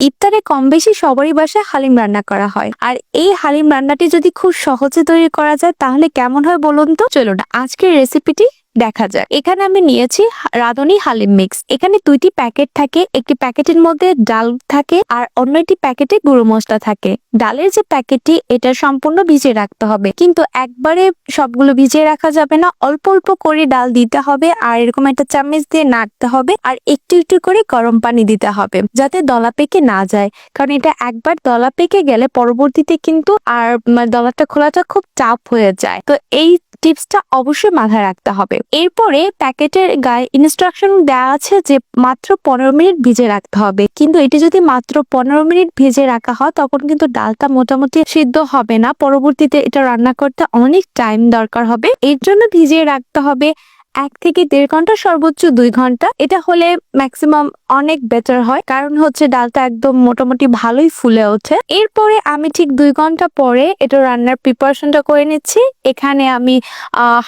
ইফতারে কম বেশি সবারই বাসায় হালিম রান্না করা হয়। আর এই হালিম রান্নাটি যদি খুব সহজে তৈরি করা যায়, তাহলে কেমন হয় বলুন তো? চলুন, আজকের রেসিপিটি দেখা যাক। এখানে আমি নিয়েছি রাঁধুনি হালিম মিক্স এখানে দুইটি প্যাকেট থাকে। একটি প্যাকেটের মধ্যে ডাল থাকে আর অন্য একটি প্যাকেটে গুঁড়ো মশলা থাকে। ডালের যে প্যাকেটটি, এটা সম্পূর্ণ ভিজিয়ে রাখতে হবে। কিন্তু একবারে সবগুলো ভিজিয়ে রাখা যাবে না। অল্প অল্প করে ডাল দিতে হবে আর এরকম একটা চামচ দিয়ে নাড়তে হবে আর একটু একটু করে গরম পানি দিতে হবে যাতে দলা পেকে না যায়। কারণ এটা একবার দলা পেকে গেলে পরবর্তীতে কিন্তু আর মানে দলাটা খোলাটা খুব চাপ হয়ে যায়। তো এই টিপসটা অবশ্যই মাথায় রাখতে হবে। এরপরে প্যাকেটের গায়ে ইনস্ট্রাকশন দেওয়া আছে যে মাত্র পনেরো মিনিট ভিজে রাখতে হবে। কিন্তু এটি যদি মাত্র পনেরো মিনিট ভিজে রাখা হয়, তখন কিন্তু ডালটা মোটামুটি সিদ্ধ হবে না। পরবর্তীতে এটা রান্না করতে অনেক টাইম দরকার হবে। এর জন্য ভিজিয়ে রাখতে হবে এক থেকে দেড় ঘণ্টা, সর্বোচ্চ দুই ঘণ্টা। এটা হলে ম্যাক্সিমাম অনেক বেটার হয়। কারণ হচ্ছে ডালটা একদম মোটামুটি ভালোই ফুলে ওঠে। এরপরে আমি ঠিক দুই ঘণ্টা পরে এটা রান্নার প্রিপারেশনটা করে নিচ্ছি। এখানে আমি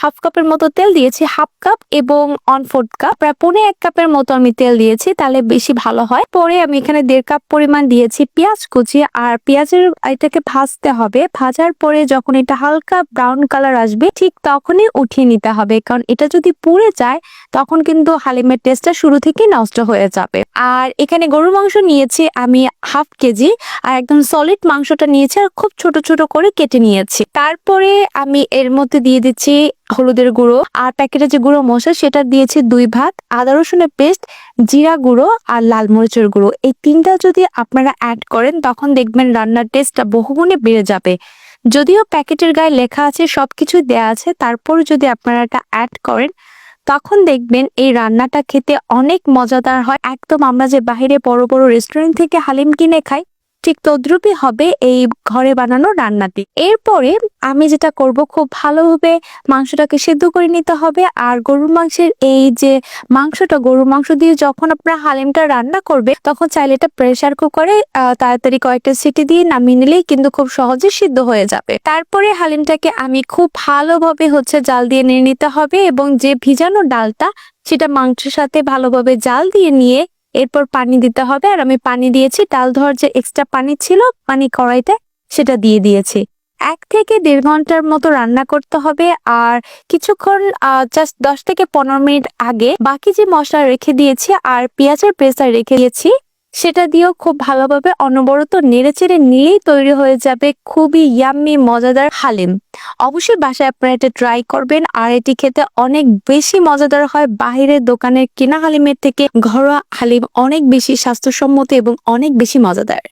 হাফ কাপের মতো তেল দিয়েছি হাফ কাপ এবং অন ফোর্থ কাপ প্রায় পৌনে এক কাপের মতো আমি তেল দিয়েছি, তাহলে বেশি ভালো হয়। পরে আমি এখানে দেড় কাপ পরিমাণ দিয়েছি পেঁয়াজ কুচি। আর পেঁয়াজের এটাকে ভাজতে হবে। ভাজার পরে যখন এটা হালকা ব্রাউন কালার আসবে, ঠিক তখনই উঠিয়ে নিতে হবে। কারণ এটা যদি পুড়ে যায়, তখন কিন্তু হালিমের টেস্টটা শুরু থেকেই নষ্ট হয়ে যাবে। আর এখানে গরুর মাংস নিয়েছি আমি হাফ কেজি আর একদম সলিড মাংসটা নিয়েছি আর খুব ছোট ছোট করে কেটে নিয়েছি। তারপরে আমি এর মধ্যে দিয়ে দিচ্ছি হলুদের গুঁড়ো আর প্যাকেটে যে গুঁড়ো মশলা সেটা দিয়েছি দুই ভাগ আদা রসুনের পেস্ট, জিরা গুঁড়ো আর লাল মরিচের গুঁড়ো। এই তিনটা যদি আপনারা অ্যাড করেন তখন দেখবেন রান্নার টেস্টটা বহুগুণে বেড়ে যাবে। যদিও প্যাকেটের গায়ে লেখা আছে সবকিছু দেয়া আছে তারপর যদি আপনারা এটা অ্যাড করেন তখন দেখবেন এই রান্নাটা খেতে অনেক মজাদার হয়। একদম আমরা যে বাহিরে বড় বড় রেস্টুরেন্ট থেকে হালিম কিনে খাই ঠিক তদ্রুপই হবে এই ঘরে বানানো রান্নাটি। এরপরে আমি যেটা করব, খুব ভালোভাবে মাংসটাকে সেদ্ধ করে নিতে হবে। আর গরুর মাংসের এই যে মাংসটা, গরুর মাংস দিয়ে যখন আপনার হালিমটা রান্না করবে, তখন চাইলে এটা প্রেসার কুকারে তাড়াতাড়ি কয়েকটা সিটি দিয়ে নামিয়ে নিলেই কিন্তু খুব সহজে সিদ্ধ হয়ে যাবে। তারপরে হালিমটাকে আমি খুব ভালোভাবে হচ্ছে জাল দিয়ে নিয়ে নিতে হবে এবং যে ভিজানো ডালটা, সেটা মাংসের সাথে ভালোভাবে জাল দিয়ে নিয়ে এরপর পানি দিতে হবে। আর আমি পানি দিয়েছি। ডাল ধোয়ার যে এক্সট্রা পানি ছিল, পানি কড়াইতে, সেটা দিয়ে দিয়েছি। এক থেকে দেড় ঘণ্টার মতো রান্না করতে হবে। আর কিছুক্ষণ জাস্ট দশ থেকে পনেরো মিনিট আগে বাকি যে মশলা রেখে দিয়েছি, আর পেঁয়াজের প্রেসার রেখে দিয়েছি সেটা দিয়েও খুব ভালোভাবে অনবরত নেড়েচেড়ে নিয়েই তৈরি হয়ে যাবে খুবই ইয়াম্মি মজাদার হালিম। অবশ্যই বাসায় আপনারা এটা ট্রাই করবেন, আর এটি খেতে অনেক বেশি মজাদার হয় বাহিরের দোকানের কেনা হালিমের থেকে। ঘরোয়া হালিম অনেক বেশি স্বাস্থ্যসম্মত এবং অনেক বেশি মজাদার।